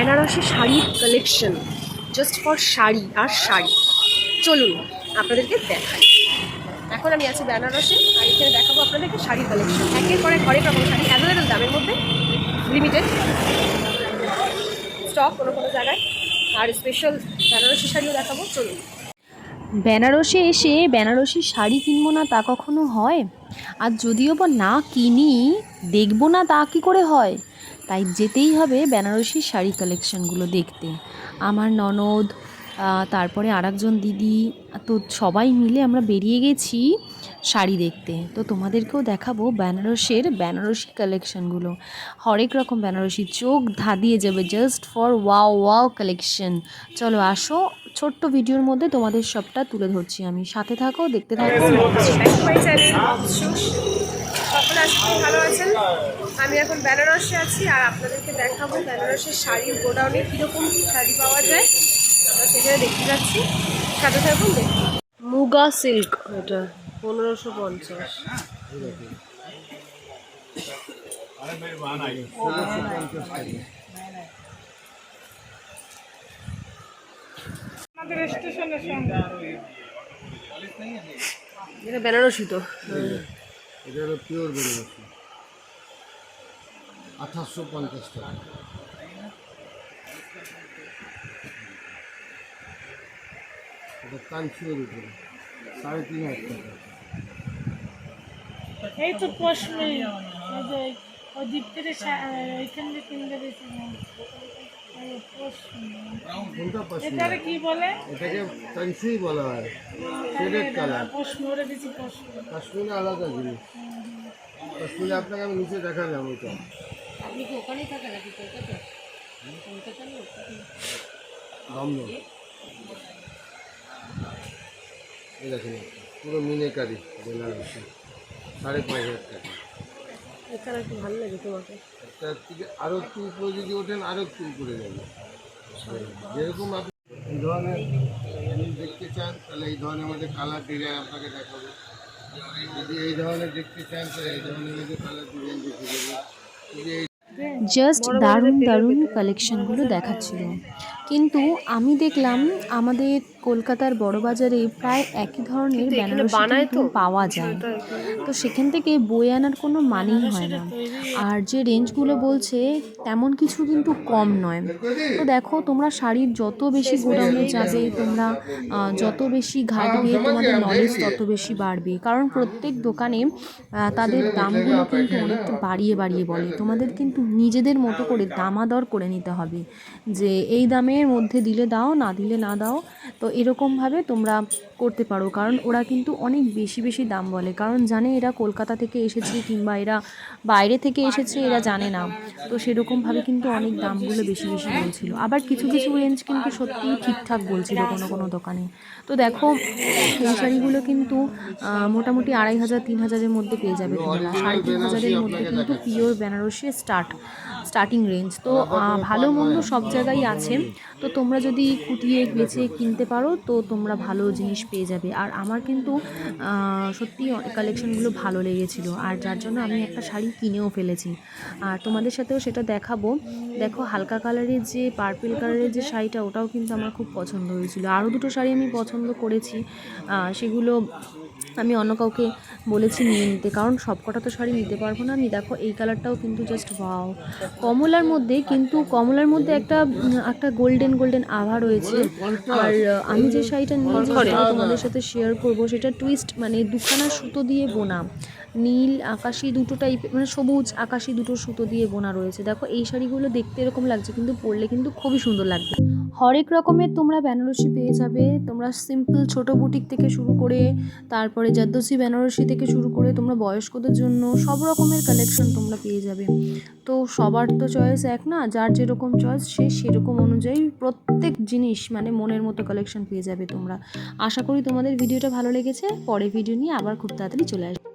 বেনারসি শাড়ির collection just for sari আর শাড়ি। চলুন আপনাদেরকে দেখাই। এখন আমি আছি বেনারসে, আর এখানে দেখাবো আপনাদেরকে শাড়ির কালেকশন একের পর হরেক রকম শাড়ি অ্যাভেলেবেল দামের মধ্যে লিমিটেড স্টক কোনো কোনো জায়গায়। আর স্পেশাল বেনারসি শাড়িও দেখাবো, চলুন। বেনারসে এসে বেনারসি শাড়ি কিনবো না তা কখনো হয়? আর যদিও বা না কিনি, দেখব না তা কী করে হয়? তাই যেতেই হবে বেনারসি শাড়ি কালেকশনগুলো দেখতে। আমার ননদ তারপরে আরেকজন দিদি, তো সবাই মিলে আমরা বেরিয়ে গেছি শাড়ি দেখতে। তো তোমাদেরকেও দেখাবো বেনারসের বেনারসি কালেকশনগুলো হরেক রকম বেনারসি চোখ ধাঁধিয়ে যাবে just for wow wow collection চলো আসো, ছোট্ট ভিডিওর মধ্যে তোমাদের সবটা তুলে ধরছি আমি। সাথে থাকো, দেখতে থাকো। ভালো আছেন? আমি এখন বেনারসে আছি আর আপনাদেরকে দেখাবো বেনারসের শাড়ির গোডাউনে কীরকম শাড়ি পাওয়া যায়। আমরা সেখানে দেখতে যাচ্ছি। সাথে থাকুন দেখুন মুগা সিল্ক এটা পনেরোশো পঞ্চাশ। এটা বেনারসি তো। এটা হলো পিওর বেনারসি। আঠাশশো পঞ্চাশ টাকা। এটা কাঞ্চির উপরে সাড়ে তিন হাজার টাকা। এই তো পশমি এই যে ওই দিক থেকে সা- এইখান থেকে কিনতে দিয়েছি এটারে কি বলে? এটাকে বলা হয়। শেডেড কালার আলাদা জিনিস। কাশ্মীরে আপনাকে আমি নিচে দেখালাম ওইটা দমদম। এই দেখেন আপনি, পুরো মিনেকারি বেনারসি সাড়ে পাঁচ হাজার টাকা। এখানে একটু ভালো লাগে তোমাকে। তার থেকে আরও একটু উপরে যদি ওঠেন আরও একটু উপরে যাবে যেরকম আপনি এই ধরনের জিনিস দেখতে চান তাহলে এই ধরনের মধ্যে কালার ডিজাইন আপনাকে দেখাবো। যদি এই ধরনের দেখতে চান তাহলে এই ধরনের মধ্যে কালার ডিজাইন দেখে দেবো যদি এই জাস্ট দারুণ দারুণ কালেকশনগুলো দেখাচ্ছিল। কিন্তু আমি দেখলাম আমাদের কলকাতার বড় বাজারে প্রায় একই ধরনের বেনারসি বানায় তো। পাওয়া যায়। তো সেখান থেকে বই আনার কোনো মানেই হয় না। আর যে রেঞ্জগুলো বলছে তেমন কিছু কিন্তু কম নয়। তো দেখো তোমরা শাড়ির যত বেশি গোডাউনে যাবে তোমরা যত বেশি ঘাটবে তোমাদের নলেজ তত বেশি বাড়বে। কারণ প্রত্যেক দোকানে তাদের দামগুলো কিন্তু অনেকটা বাড়িয়ে বাড়িয়ে বলে। তোমাদের কিন্তু নিজেদের মতো করে দামাদর করে নিতে হবে। যে এই দামের মধ্যে দিলে দাও না দিলে না দাও। তো এরকমভাবে তোমরা করতে পারো, কারণ ওরা কিন্তু অনেক বেশি বেশি দাম বলে। কারণ জানে এরা কলকাতা থেকে এসেছে কিংবা এরা বাইরে থেকে এসেছে, এরা জানে না। তো সেরকমভাবে কিন্তু অনেক দামগুলো বেশি বেশি বলছিল। আবার কিছু কিছু রেঞ্জ কিন্তু সত্যিই ঠিকঠাক বলছিল কোনো কোনো দোকানে। তো দেখো, এই শাড়িগুলো কিন্তু মোটামুটি আড়াই হাজার, তিন হাজারের মধ্যে পেয়ে যাবে তোমরা। সাড়ে তিন হাজারের মধ্যে কিন্তু pure Banarasi start starting range তো ভালো মন্দ সব জায়গায় আছে। তো তোমরা যদি কুটিয়ে বেছে কিনতে পারো, তো তোমরা ভালো জিনিস পেয়ে যাবে। আর আমার কিন্তু সত্যি কালেকশনগুলো ভালো লেগেছিল। আর যার জন্য আমি একটা শাড়ি কিনেও ফেলেছি। আর তোমাদের সাথেও সেটা দেখাবো। দেখো, হালকা কালারের যে পার্পেল কালারের যে শাড়িটা, ওটাও কিন্তু আমার খুব পছন্দ হয়েছিল। আরও দুটো শাড়ি আমি পছন্দ করেছি। সেগুলো আমি অন্য কাউকে বলেছি নিয়ে নিতে কারণ সব কটা তো শাড়ি নিতে পারব না আমি। দেখো এই কালারটাও কিন্তু জাস্ট ভাও কমলার মধ্যে কিন্তু কমলার মধ্যে একটা একটা গোল্ডেন গোল্ডেন আভা রয়েছে। আর আমি যে শাড়িটা নিয়ে তোমাদের সাথে শেয়ার করব সেটা টুইস্ট মানে দুখানা সুতো দিয়ে বোনা। নীল আকাশি দুটো টাইপ মানে সবুজ আকাশি দুটো সুতো দিয়ে বোনা রয়েছে। দেখো, এই শাড়িগুলো দেখতে এরকম লাগছে, কিন্তু পরলে কিন্তু খুবই সুন্দর লাগবে। হরেক রকমের তোমরা বেনারসি পেয়ে যাবে। তোমরা সিম্পল ছোট বুটিক থেকে শুরু করে, তারপরে জাদ্দসি বেনারসি থেকে শুরু করে, তোমরা বয়স্কদের জন্য সব রকমের কালেকশন তোমরা পেয়ে যাবে। তো সবার তো চয়েস এক না, যার যেরকম চয়েস সে সেরকম অনুযায়ী প্রত্যেক জিনিস মানে মনের মতো কালেকশন পেয়ে যাবে তোমরা। আশা করি তোমাদের ভিডিওটা ভালো লেগেছে। পরে ভিডিও নিয়ে আবার খুব তাড়াতাড়ি চলে আসবে।